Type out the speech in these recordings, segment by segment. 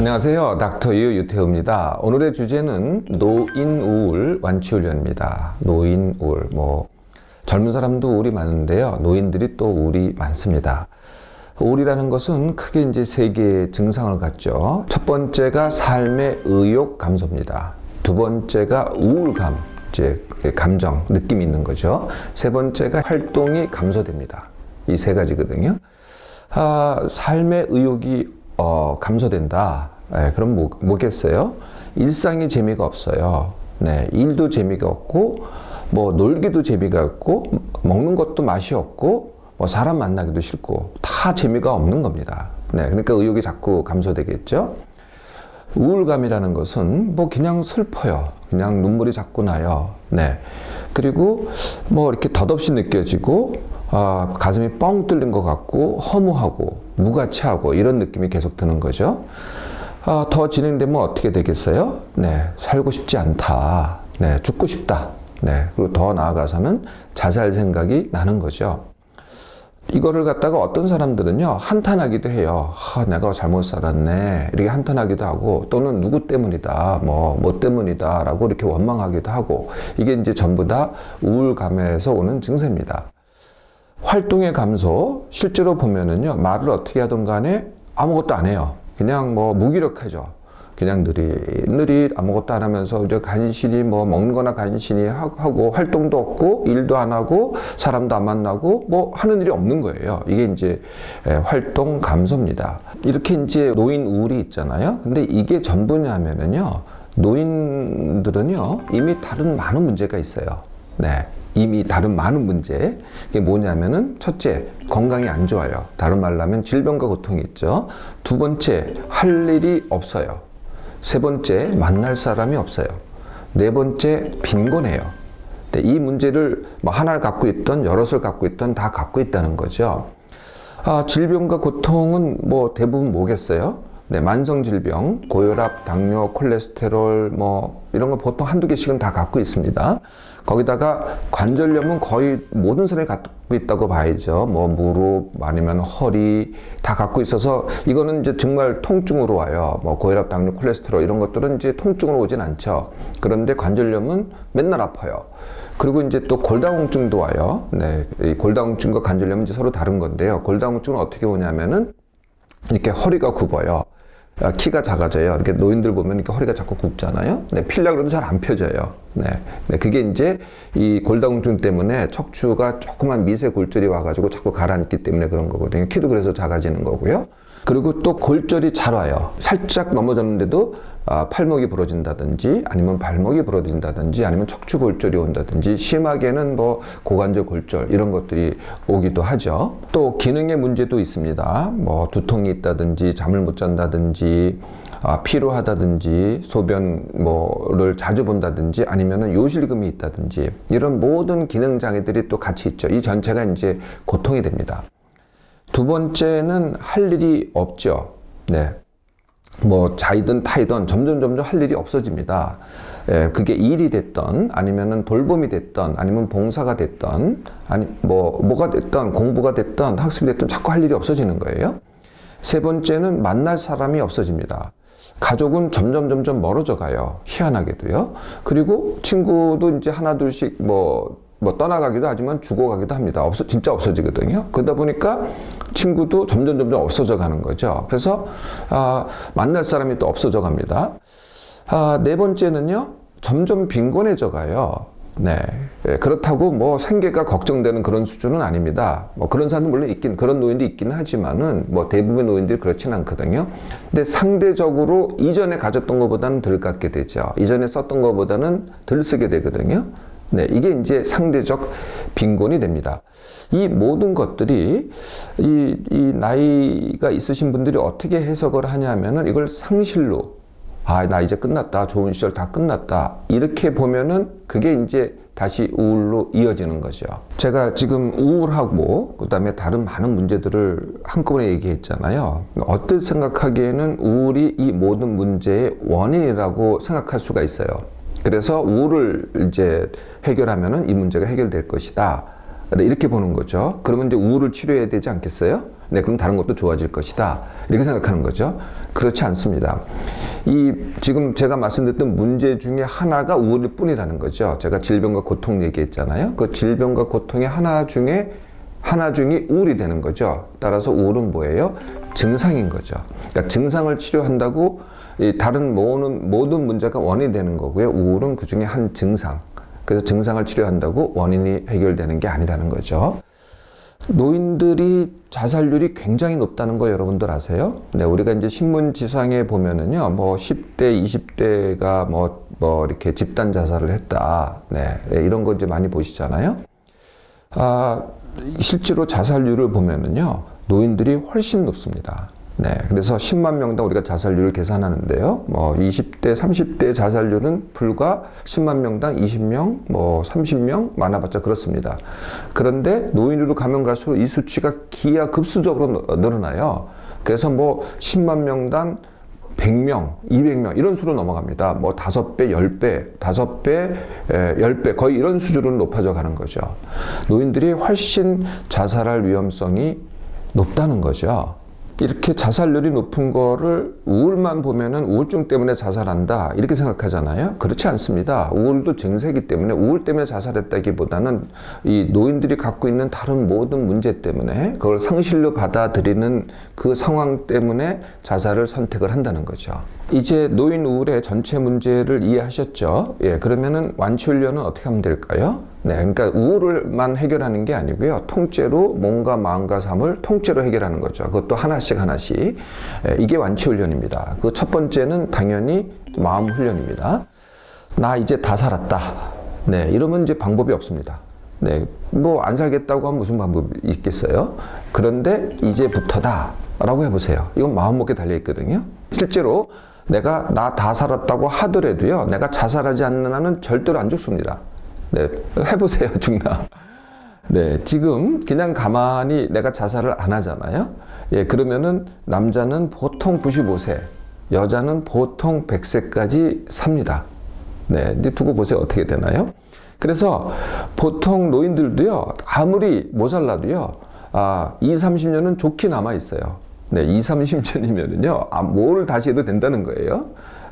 안녕하세요. 닥터 유 유태우입니다. 오늘의 주제는 노인 우울 완치 훈련입니다. 노인 우울. 뭐 젊은 사람도 우울이 많은데요. 노인들이 또 우울이 많습니다. 우울이라는 것은 크게 이제 세 개의 증상을 갖죠. 첫 번째가 삶의 의욕 감소입니다. 두 번째가 우울감, 이제 감정, 느낌이 있는 거죠. 세 번째가 활동이 감소됩니다. 이 세 가지거든요. 아, 삶의 의욕이 어, 감소된다. 예, 그럼 뭐, 뭐겠어요? 일상이 재미가 없어요. 네, 일도 재미가 없고, 뭐 놀기도 재미가 없고, 먹는 것도 맛이 없고, 뭐 사람 만나기도 싫고, 다 재미가 없는 겁니다. 네, 그러니까 의욕이 자꾸 감소되겠죠. 우울감이라는 것은 뭐 그냥 슬퍼요. 그냥 눈물이 자꾸 나요. 네. 그리고 뭐 이렇게 덧없이 느껴지고 아, 가슴이 뻥 뚫린 것 같고 허무하고 무가치하고 이런 느낌이 계속 드는 거죠. 아, 더 진행되면 어떻게 되겠어요? 네. 살고 싶지 않다. 네. 죽고 싶다. 네. 그리고 더 나아가서는 자살 생각이 나는 거죠. 이거를 갖다가 어떤 사람들은요 한탄하기도 해요. 아, 내가 잘못 살았네 이렇게 한탄하기도 하고 또는 누구 때문이다 뭐 뭐 때문이다 라고 이렇게 원망하기도 하고 이게 이제 전부 다 우울감에서 오는 증세입니다. 활동의 감소 실제로 보면은요 말을 어떻게 하든 간에 아무것도 안 해요. 그냥 뭐 무기력하죠. 그냥 느릿느릿 아무것도 안 하면서 이제 간신히 뭐 먹는 거나 간신히 하고 활동도 없고 일도 안 하고 사람도 안 만나고 뭐 하는 일이 없는 거예요. 이게 이제 활동 감소입니다. 이렇게 이제 노인 우울이 있잖아요. 근데 이게 전부냐면은요. 노인들은요. 이미 다른 많은 문제가 있어요. 네. 이미 다른 많은 문제. 이게 뭐냐면은 첫째, 건강이 안 좋아요. 다른 말로 하면 질병과 고통이 있죠. 두 번째, 할 일이 없어요. 세 번째, 만날 사람이 없어요. 네 번째, 빈곤해요. 이 문제를 뭐 하나를 갖고 있던 여럿을 갖고 있던 다 갖고 있다는 거죠. 아, 질병과 고통은 뭐 대부분 뭐겠어요? 네, 만성 질병, 고혈압, 당뇨, 콜레스테롤 뭐 이런 거 보통 한두 개씩은 다 갖고 있습니다. 거기다가 관절염은 거의 모든 사람이 갖고 있다고 봐야죠. 뭐 무릎 아니면 허리 다 갖고 있어서 이거는 이제 정말 통증으로 와요. 뭐 고혈압, 당뇨, 콜레스테롤 이런 것들은 이제 통증으로 오진 않죠. 그런데 관절염은 맨날 아파요. 그리고 이제 또 골다공증도 와요. 네, 이 골다공증과 관절염은 이제 서로 다른 건데요. 골다공증은 어떻게 오냐면은 이렇게 허리가 굽어요. 아, 키가 작아져요. 이렇게 노인들 보면 이렇게 허리가 자꾸 굽잖아요. 네, 필라 그래도 잘 안 펴져요. 네, 네, 그게 이제 이 골다공증 때문에 척추가 조그만 미세 골절이 와가지고 자꾸 가라앉기 때문에 그런 거거든요. 키도 그래서 작아지는 거고요. 그리고 또 골절이 잘 와요. 살짝 넘어졌는데도 아, 팔목이 부러진다든지 아니면 발목이 부러진다든지 아니면 척추 골절이 온다든지 심하게는 뭐 고관절 골절 이런 것들이 오기도 하죠. 또 기능의 문제도 있습니다. 뭐 두통이 있다든지 잠을 못 잔다든지 아, 피로하다든지 소변 뭐를 자주 본다든지 아니면은 요실금이 있다든지 이런 모든 기능 장애들이 또 같이 있죠. 이 전체가 이제 고통이 됩니다. 두 번째는 할 일이 없죠. 네. 뭐 자이든 타이든 점점 점점 할 일이 없어집니다. 예, 그게 일이 됐던 아니면은 돌봄이 됐던 아니면 봉사가 됐던 아니 뭐 뭐가 됐던 공부가 됐던 학습이 됐던 자꾸 할 일이 없어지는 거예요. 세 번째는 만날 사람이 없어집니다. 가족은 점점 점점 멀어져 가요. 희한하게도요. 그리고 친구도 이제 하나 둘씩 뭐 뭐 떠나가기도 하지만 죽어가기도 합니다. 없어 진짜 없어지거든요. 그러다 보니까 친구도 점점 점점 없어져 가는 거죠. 그래서 아, 만날 사람이 또 없어져 갑니다. 아, 네 번째는요. 점점 빈곤해져 가요. 네. 예, 그렇다고 뭐 생계가 걱정되는 그런 수준은 아닙니다. 뭐 그런 사람도 물론 있긴, 그런 노인도 있기는 하지만은 뭐 대부분 노인들이 그렇진 않거든요. 근데 상대적으로 이전에 가졌던 것보다는 덜 갖게 되죠. 이전에 썼던 것보다는 덜 쓰게 되거든요. 네, 이게 이제 상대적 빈곤이 됩니다. 이 모든 것들이 이, 이 나이가 있으신 분들이 어떻게 해석을 하냐면은 이걸 상실로 아, 나 이제 끝났다. 좋은 시절 다 끝났다. 이렇게 보면은 그게 이제 다시 우울로 이어지는 거죠. 제가 지금 우울하고 그다음에 다른 많은 문제들을 한꺼번에 얘기했잖아요. 어떻게 생각하기에는 우울이 이 모든 문제의 원인이라고 생각할 수가 있어요. 그래서 우울을 이제 해결하면은 이 문제가 해결될 것이다. 이렇게 보는 거죠. 그러면 이제 우울을 치료해야 되지 않겠어요? 네, 그럼 다른 것도 좋아질 것이다. 이렇게 생각하는 거죠. 그렇지 않습니다. 이 지금 제가 말씀드렸던 문제 중에 하나가 우울일 뿐이라는 거죠. 제가 질병과 고통 얘기했잖아요. 그 질병과 고통의 하나 중에 하나 중에 우울이 되는 거죠. 따라서 우울은 뭐예요? 증상인 거죠. 그러니까 증상을 치료한다고 이 다른 모든 모든 문제가 원인이 되는 거고요. 우울은 그 중에 한 증상. 그래서 증상을 치료한다고 원인이 해결되는 게 아니라는 거죠. 노인들이 자살률이 굉장히 높다는 거 여러분들 아세요? 네, 우리가 이제 신문 지상에 보면은요, 뭐 10대, 20대가 뭐, 뭐 이렇게 집단 자살을 했다. 네, 네, 이런 거 이제 많이 보시잖아요. 아, 실제로 자살률을 보면은요, 노인들이 훨씬 높습니다. 네, 그래서 10만 명당 우리가 자살률을 계산하는데요. 뭐 20대, 30대 자살률은 불과 10만 명당 20명, 뭐 30명 많아봤자 그렇습니다. 그런데 노인으로 가면 갈수록 이 수치가 기하급수적으로 너- 늘어나요. 그래서 뭐 10만 명당 100명, 200명 이런 수로 넘어갑니다. 뭐 5배, 10배, 5배, 10배 거의 이런 수준으로 높아져 가는 거죠. 노인들이 훨씬 자살할 위험성이 높다는 거죠. 이렇게 자살률이 높은 거를 우울만 보면은 우울증 때문에 자살한다 이렇게 생각하잖아요. 그렇지 않습니다. 우울도 증세이기 때문에 우울 때문에 자살했다기보다는 이 노인들이 갖고 있는 다른 모든 문제 때문에 그걸 상실로 받아들이는 그 상황 때문에 자살을 선택을 한다는 거죠. 이제 노인 우울의 전체 문제를 이해하셨죠? 예, 그러면은 완치 훈련은 어떻게 하면 될까요? 네, 그러니까 우울을만 해결하는 게 아니고요. 통째로 몸과 마음과 삶을 통째로 해결하는 거죠. 그것도 하나씩 하나씩. 예, 이게 완치 훈련입니다. 그 첫 번째는 당연히 마음 훈련입니다. 나 이제 다 살았다. 네, 이러면 이제 방법이 없습니다. 네, 뭐 안 살겠다고 하면 무슨 방법이 있겠어요? 그런데 이제부터다. 라고 해보세요. 이건 마음먹기에 달려 있거든요. 실제로 내가 나 다 살았다고 하더라도요, 내가 자살하지 않는 한은 절대로 안 죽습니다. 네, 해보세요, 죽나. 네, 지금 그냥 가만히 내가 자살을 안 하잖아요. 예, 그러면은 남자는 보통 95세, 여자는 보통 100세까지 삽니다. 네, 이제 두고 보세요. 어떻게 되나요? 그래서 보통 노인들도요, 아무리 모자라도요, 아, 2, 30년은 좋게 남아 있어요. 네, 2, 30년이면은요, 아, 뭘 다시 해도 된다는 거예요.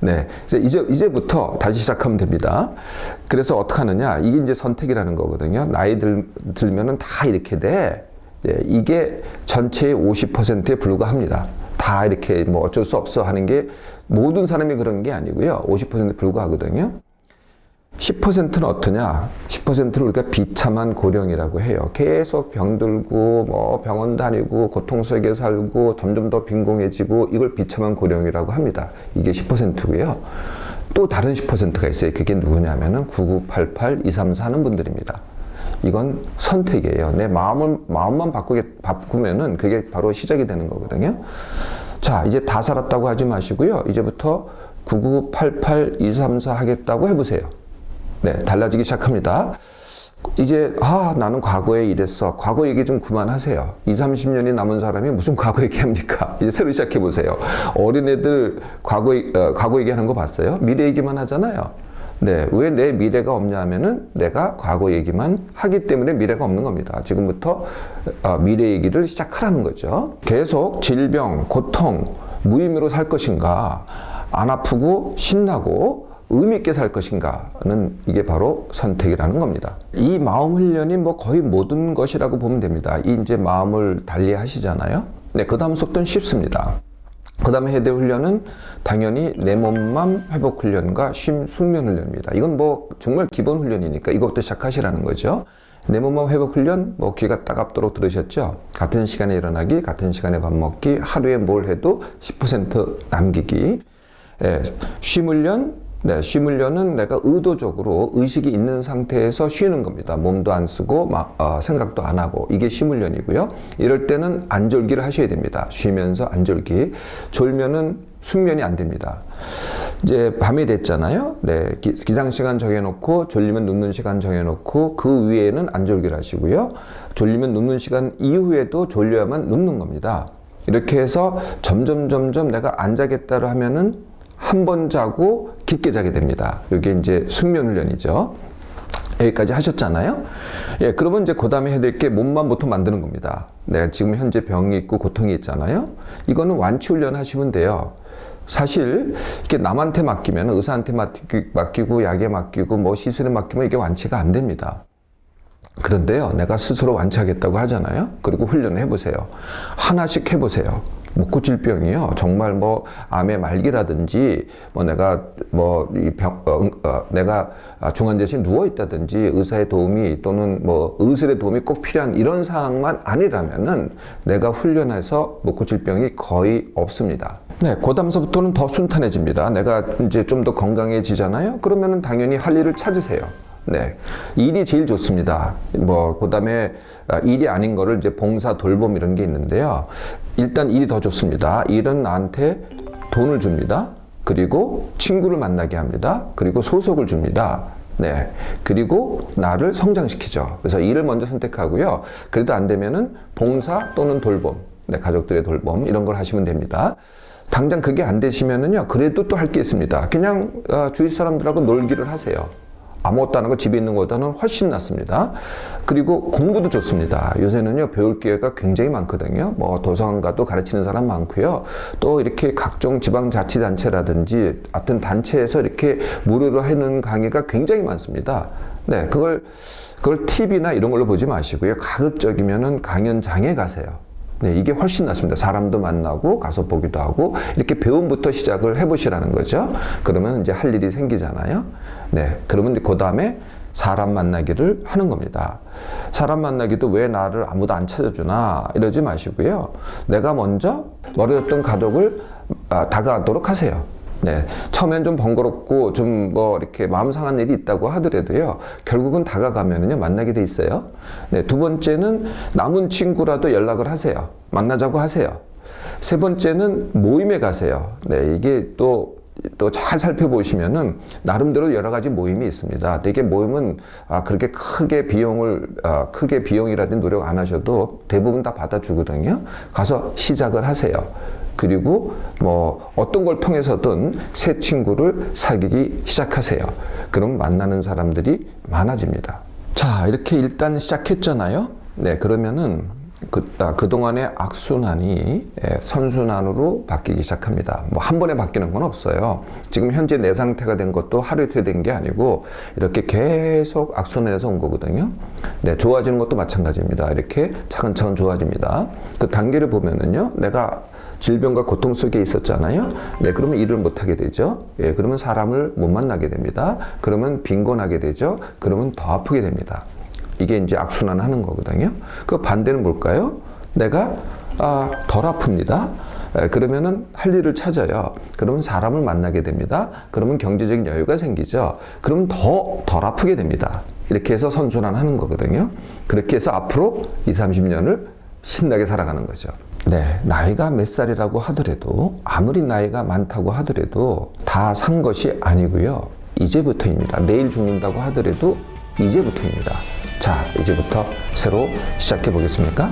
네, 이제 이제 이제부터 다시 시작하면 됩니다. 그래서 어떻게 하느냐? 이게 이제 선택이라는 거거든요. 나이 들, 들면은 다 이렇게 돼. 예, 이게 전체의 50%에 불과합니다. 다 이렇게 뭐 어쩔 수 없어 하는 게 모든 사람이 그런 게 아니고요. 50%에 불과하거든요. 10%는 어떠냐? 10%를 우리가 비참한 고령이라고 해요. 계속 병들고 뭐 병원 다니고 고통 속에 살고 점점 더 빈곤해지고 이걸 비참한 고령이라고 합니다. 이게 10%고요. 또 다른 10%가 있어요. 그게 누구냐면은 9988, 234 하는 분들입니다. 이건 선택이에요. 내 마음을 마음만 바꾸게 바꾸면은 그게 바로 시작이 되는 거거든요. 자, 이제 다 살았다고 하지 마시고요. 이제부터 9988, 234 하겠다고 해보세요. 네, 달라지기 시작합니다. 이제 아 나는 과거에 이랬어. 과거 얘기 좀 그만하세요. 2, 30년이 남은 사람이 무슨 과거 얘기합니까? 이제 새로 시작해 보세요. 어린애들 과거 얘- 어, 과거 얘기하는 거 봤어요? 미래 얘기만 하잖아요. 네, 왜 내 미래가 없냐면은 내가 과거 얘기만 하기 때문에 미래가 없는 겁니다. 지금부터 어, 미래 얘기를 시작하라는 거죠. 계속 질병, 고통, 무의미로 살 것인가, 안 아프고 신나고 의미 있게 살 것인가는 이게 바로 선택이라는 겁니다. 이 마음 훈련이 뭐 거의 모든 것이라고 보면 됩니다. 이 이제 마음을 달리 하시잖아요. 네, 그 다음 속도는 쉽습니다. 그 다음에 해대 훈련은 당연히 내 몸만 회복 훈련과 쉼 숙면 훈련입니다. 이건 뭐 정말 기본 훈련이니까 이것부터 시작하시라는 거죠. 내 몸만 회복 훈련, 뭐 귀가 따갑도록 들으셨죠? 같은 시간에 일어나기, 같은 시간에 밥 먹기, 하루에 뭘 해도 10% 남기기. 예, 쉼 훈련, 네, 쉼 훈련은 내가 의도적으로 의식이 있는 상태에서 쉬는 겁니다. 몸도 안 쓰고 막, 어, 생각도 안 하고 이게 쉼 훈련이고요. 이럴 때는 안졸기를 하셔야 됩니다. 쉬면서 안졸기. 졸면은 숙면이 안 됩니다. 이제 밤이 됐잖아요. 네, 기, 기상 시간 정해놓고 졸리면 눕는 시간 정해놓고 그 위에는 안졸기를 하시고요. 졸리면 눕는 시간 이후에도 졸려야만 눕는 겁니다. 이렇게 해서 점점 점점 내가 안 자겠다를 하면은 한 번 자고 깊게 자게 됩니다. 이게 이제 숙면 훈련이죠. 여기까지 하셨잖아요. 예, 그러면 이제 그 다음에 해야 될 게 몸만 보통 만드는 겁니다. 내가 지금 현재 병이 있고 고통이 있잖아요. 이거는 완치 훈련 하시면 돼요. 사실 이렇게 남한테 맡기면 의사한테 맡기- 맡기고 약에 맡기고 뭐 시술에 맡기면 이게 완치가 안 됩니다. 그런데요, 내가 스스로 완치하겠다고 하잖아요. 그리고 훈련을 해보세요. 하나씩 해보세요. 못 고칠 병이요. 정말 뭐 암의 말기라든지 뭐 내가 뭐이 병, 어, 응, 어, 내가 중환자실에 누워 있다든지 의사의 도움이 또는 뭐 의술의 도움이 꼭 필요한 이런 상황만 아니라면은 내가 훈련해서 못 고칠 병이 거의 없습니다. 네, 고담서부터는 더 순탄해집니다. 내가 이제 좀 더 건강해지잖아요. 그러면은 당연히 할 일을 찾으세요. 네. 일이 제일 좋습니다. 뭐, 그 다음에 일이 아닌 거를 이제 봉사, 돌봄 이런 게 있는데요. 일단 일이 더 좋습니다. 일은 나한테 돈을 줍니다. 그리고 친구를 만나게 합니다. 그리고 소속을 줍니다. 네. 그리고 나를 성장시키죠. 그래서 일을 먼저 선택하고요. 그래도 안 되면은 봉사 또는 돌봄. 네, 가족들의 돌봄 이런 걸 하시면 됩니다. 당장 그게 안 되시면은요. 그래도 또 할 게 있습니다. 그냥 어, 주위 사람들하고 놀기를 하세요. 아무것도 안 하고 집에 있는 것보다는 훨씬 낫습니다. 그리고 공부도 좋습니다. 요새는요, 배울 기회가 굉장히 많거든요. 뭐, 도서관가도 가르치는 사람 많고요. 또 이렇게 각종 지방자치단체라든지, 하여튼 단체에서 이렇게 무료로 해놓은 강의가 굉장히 많습니다. 네, 그걸, 그걸 TV나 이런 걸로 보지 마시고요. 가급적이면은 강연장에 가세요. 네, 이게 훨씬 낫습니다. 사람도 만나고 가서 보기도 하고 이렇게 배움부터 시작을 해보시라는 거죠. 그러면 이제 할 일이 생기잖아요. 네, 그러면 그 다음에 사람 만나기를 하는 겁니다. 사람 만나기도 왜 나를 아무도 안 찾아주나 이러지 마시고요. 내가 먼저 멀어졌던 가족을 아, 다가가도록 하세요. 네. 처음엔 좀 번거롭고 좀 뭐 이렇게 마음 상한 일이 있다고 하더라도요. 결국은 다가가면은요. 만나게 돼 있어요. 네. 두 번째는 남은 친구라도 연락을 하세요. 만나자고 하세요. 세 번째는 모임에 가세요. 네. 이게 또 또잘 살펴보시면은 나름대로 여러 가지 모임이 있습니다. 되게 모임은 아 그렇게 크게 비용을 아, 크게 비용이라든지 노력 안 하셔도 대부분 다 받아주거든요. 가서 시작을 하세요. 그리고 뭐 어떤 걸 통해서든 새 친구를 사귀기 시작하세요. 그럼 만나는 사람들이 많아집니다. 자, 이렇게 일단 시작했잖아요. 네, 그러면은 그, 아, 그동안의 악순환이 예, 선순환으로 바뀌기 시작합니다. 뭐 한 번에 바뀌는 건 없어요. 지금 현재 내 상태가 된 것도 하루 이틀 된 게 아니고 이렇게 계속 악순환에서 온 거거든요. 네, 좋아지는 것도 마찬가지입니다. 이렇게 차근차근 좋아집니다. 그 단계를 보면은요, 내가 질병과 고통 속에 있었잖아요. 네, 그러면 일을 못 하게 되죠. 예, 그러면 사람을 못 만나게 됩니다. 그러면 빈곤하게 되죠. 그러면 더 아프게 됩니다. 이게 이제 악순환 하는 거거든요. 그 반대는 뭘까요? 내가 아, 덜 아픕니다. 에, 그러면은 할 일을 찾아요. 그러면 사람을 만나게 됩니다. 그러면 경제적인 여유가 생기죠. 그러면 더덜 아프게 됩니다. 이렇게 해서 선순환 하는 거거든요. 그렇게 해서 앞으로 20, 30년을 신나게 살아가는 거죠. 네, 나이가 몇 살이라고 하더라도 아무리 나이가 많다고 하더라도 다 산 것이 아니고요. 이제부터입니다. 내일 죽는다고 하더라도 이제부터입니다. 자, 이제부터 새로 시작해 보겠습니까?